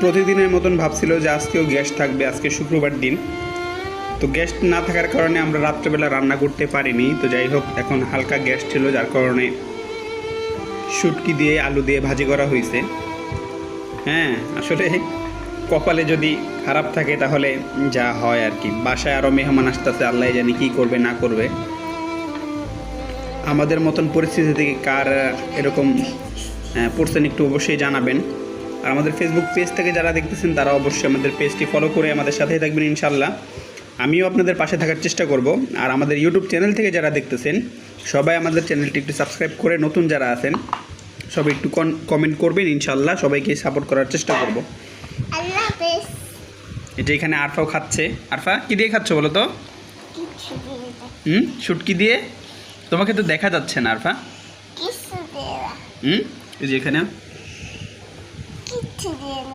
প্রতিদিনের মতন ভাবছিল যে আজকেও গ্যাস থাকবে আজকে শুক্রবার দিন। তো গ্যাস না থাকার কারণে আমরা রাত্রেবেলা রান্না করতে পারিনি। তো যাই হোক এখন হালকা গ্যাস ছিল যার কারণে শুটকি দিয়ে আলু দিয়ে ভাজি করা হয়েছে। হ্যাঁ আসলে কপালে যদি খারাপ থাকে তাহলে যা হয় আর কি। বাসায় আরও মেহমান আসতেছে আল্লাহ জানি কী করবে না করবে। আমাদের মতন পরিস্থিতি থেকে কার এরকম আহ, পড়ছেন একটু অবশ্যই জানাবেন। আর আমাদের ফেসবুক পেজ থেকে যারা দেখতেছেন তারা অবশ্যই আমাদের পেজটি ফলো করে আমাদের সাথেই থাকবেন ইনশাল্লাহ আমিও আপনাদের পাশে থাকার চেষ্টা করব। আর আমাদের ইউটিউব চ্যানেল থেকে যারা দেখতেছেন সবাই আমাদের চ্যানেলটি একটু সাবস্ক্রাইব করে নতুন যারা আছেন সবাই একটু কমেন্ট করবেন ইনশাল্লাহ সবাইকে সাপোর্ট করার চেষ্টা করব। এটা এখানে আরফাও খাচ্ছে। আরফা কী দিয়ে খাচ্ছ বলো তো? হুম? শুটকি দিয়ে? তোমাকে তো দেখা যাচ্ছে না আরফা। হুম? এই যে এখানে। today.